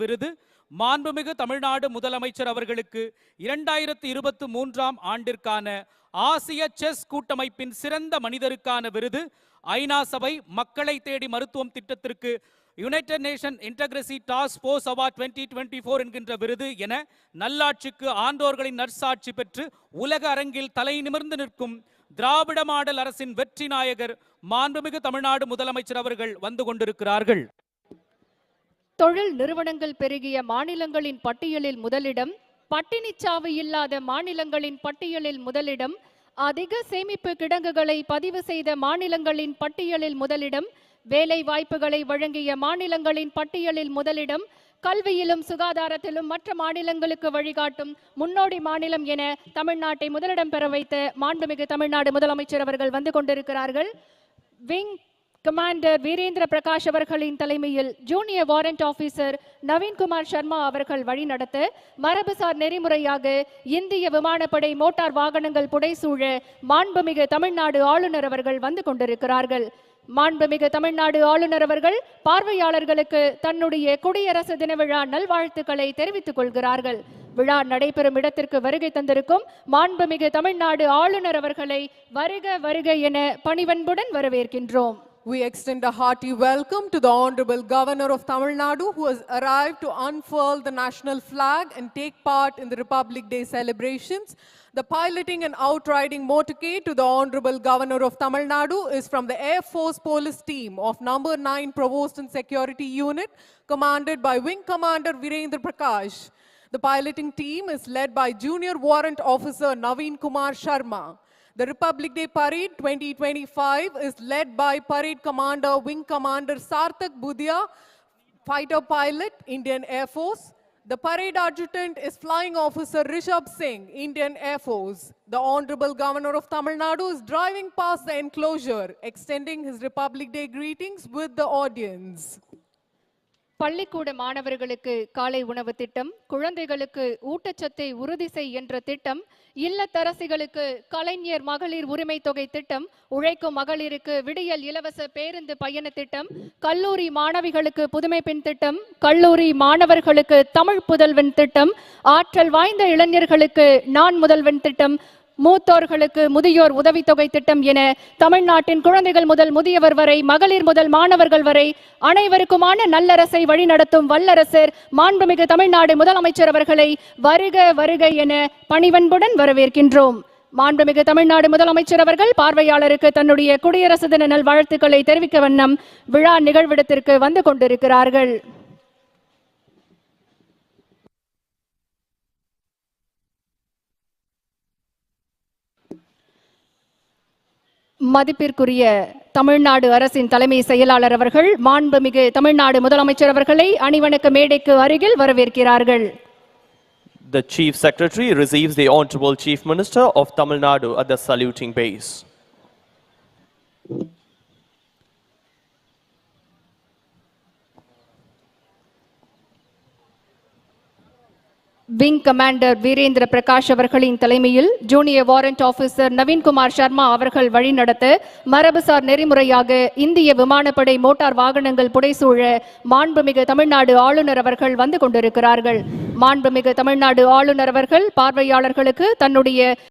விருது மாண்புமிகு தமிழ்நாடு முதலமைச்சர் அவர்களுக்கு இரண்டாயிரத்தி இருபத்து மூன்றாம் ஆண்டிற்கான ஆசிய செஸ் கூட்டமைப்பின் சிறந்த மனிதருக்கான விருது. ஐநா சபை மக்களை தேடி மருத்துவம் திட்டத்திற்கு United Nation interagency task force award twenty twenty four என்கின்ற விருது என நல்லாட்சிக்கு ஆண்டோர்களின் நற்சாட்சி பெற்று உலக அரங்கில் தலை நிமிர்ந்து நிற்கும் திராவிட மாடல் அரசின் வெற்றி நாயகர் மாண்புமிகு தமிழ்நாடு முதலமைச்சர் அவர்கள் வந்து கொண்டிருக்கிறார்கள். தொழில் நிறுவனங்கள் பெருகிய மாநிலங்களின் பட்டியலில் முதலிடம் பட்டினிச்சாவு இல்லாத மாநிலங்களின் பட்டியலில் முதலிடம் அதிக சேமிப்பு கிடங்குகளை பதிவு செய்த மாநிலங்களின் பட்டியலில் முதலிடம் வேலை வாய்ப்புகளை வழங்கிய மாநிலங்களின் பட்டியலில் முதலிடம் கல்வியிலும் சுகாதாரத்திலும் மற்ற மாநிலங்களுக்கு வழிகாட்டும் முன்னோடி மாநிலம் என தமிழ்நாட்டை முதலிடம் பெற வைத்த மாண்புமிகு தமிழ்நாடு முதலமைச்சர் அவர்கள் வந்து கொண்டிருக்கிறார்கள். விங் கமாண்டர் வீரேந்திர பிரகாஷ் அவர்களின் தலைமையில் junior warrant officer Naveenkumar Sharma அவர்கள் வழிநடத்த மரபுசார் நெறிமுறையாக இந்திய விமானப்படை மோட்டார் வாகனங்கள் புடைசூழ மாண்புமிகு தமிழ்நாடு ஆளுநர் அவர்கள் வந்து கொண்டிருக்கிறார்கள். மாண்புமிகு தமிழ்நாடு ஆளுநர் அவர்கள் பார்வையாளர்களுக்கு தன்னுடைய குடியரசு தின விழா நல்வாழ்த்துக்களை தெரிவித்துக் கொள்கிறார்கள். விழா நடைபெறும் இடத்திற்கு வருகை தந்திருக்கும் மாண்புமிகு தமிழ்நாடு ஆளுநர் அவர்களை வருக வருக என பணிவன்புடன் வரவேற்கின்றோம். We extend a hearty welcome to the Honorable Governor of Tamil Nadu who has arrived to unfurl the national flag and take part in the Republic Day celebrations. The piloting and outriding motorcade to the Honorable Governor of Tamil Nadu is from the Air Force Police Team of Number 9 Provost and Security Unit commanded by Wing Commander Virendra Prakash. The piloting team is led by Junior Warrant Officer Naveen Kumar Sharma. The Republic Day Parade 2025 is led by Parade Commander Wing Commander Sarthak Budhia, fighter pilot, Indian Air Force. The parade adjutant is Flying Officer Rishabh Singh, Indian Air Force. The Honorable Governor of Tamil Nadu is driving past the enclosure, extending his Republic Day greetings with the audience. பள்ளிக்கூட மாணவர்களுக்கு காலை உணவு திட்டம் குழந்தைகளுக்கு ஊட்டச்சத்தை உறுதி செய் என்ற திட்டம் இல்லத்தரசிகளுக்கு கலைஞர் மகளிர் உரிமை தொகை திட்டம் உழைக்கும் மகளிருக்கு விடியல் இலவச பேருந்து பயண திட்டம் கல்லூரி மாணவிகளுக்கு புதுமை பெண் திட்டம் கல்லூரி மாணவர்களுக்கு தமிழ் புதல்வன் திட்டம் ஆற்றல் வாய்ந்த இளைஞர்களுக்கு நான் முதல்வன் திட்டம் மூத்தோர்களுக்கு முதியோர் உதவித்தொகை திட்டம் என தமிழ்நாட்டின் குழந்தைகள் முதல் முதியவர் வரை மகளிர் முதல் மாணவர்கள் வரை அனைவருக்குமான நல்லரசை வழிநடத்தும் வல்லரசர் மாண்புமிகு தமிழ்நாடு முதலமைச்சர் அவர்களை வருக வருக என பணிவன்புடன் வரவேற்கின்றோம். மாண்புமிகு தமிழ்நாடு முதலமைச்சர் அவர்கள் பார்வையாளருக்கு தன்னுடைய குடியரசு தின நல்வாழ்த்துக்களை தெரிவிக்க வண்ணம் விழா நிகழ்விடத்திற்கு வந்து கொண்டிருக்கிறார்கள். மதிப்பிற்குரிய தமிழ்நாடு அரசின் தலைமை செயலாளர் அவர்கள் மாண்புமிகு தமிழ்நாடு முதலமைச்சர் அவர்களை அணிவணக்க மேடைக்கு அருகில் வரவேற்கிறார்கள் The Chief Secretary receives the Honorable Chief Minister of Tamil Nadu at the saluting base. Wing commander Virendra Prakash அவர்களின் தலைமையில் junior warrant officer Naveenkumar Sharma அவர்கள் வழிநடத்த மரபுசார் நெறிமுறையாக இந்திய விமானப்படை மோட்டார் வாகனங்கள் புடைசூழ மாண்புமிகு தமிழ்நாடு ஆளுநர் அவர்கள் வந்து கொண்டிருக்கிறார்கள். மாண்புமிகு தமிழ்நாடு ஆளுநர் அவர்கள் பார்வையாளர்களுக்கு தன்னுடைய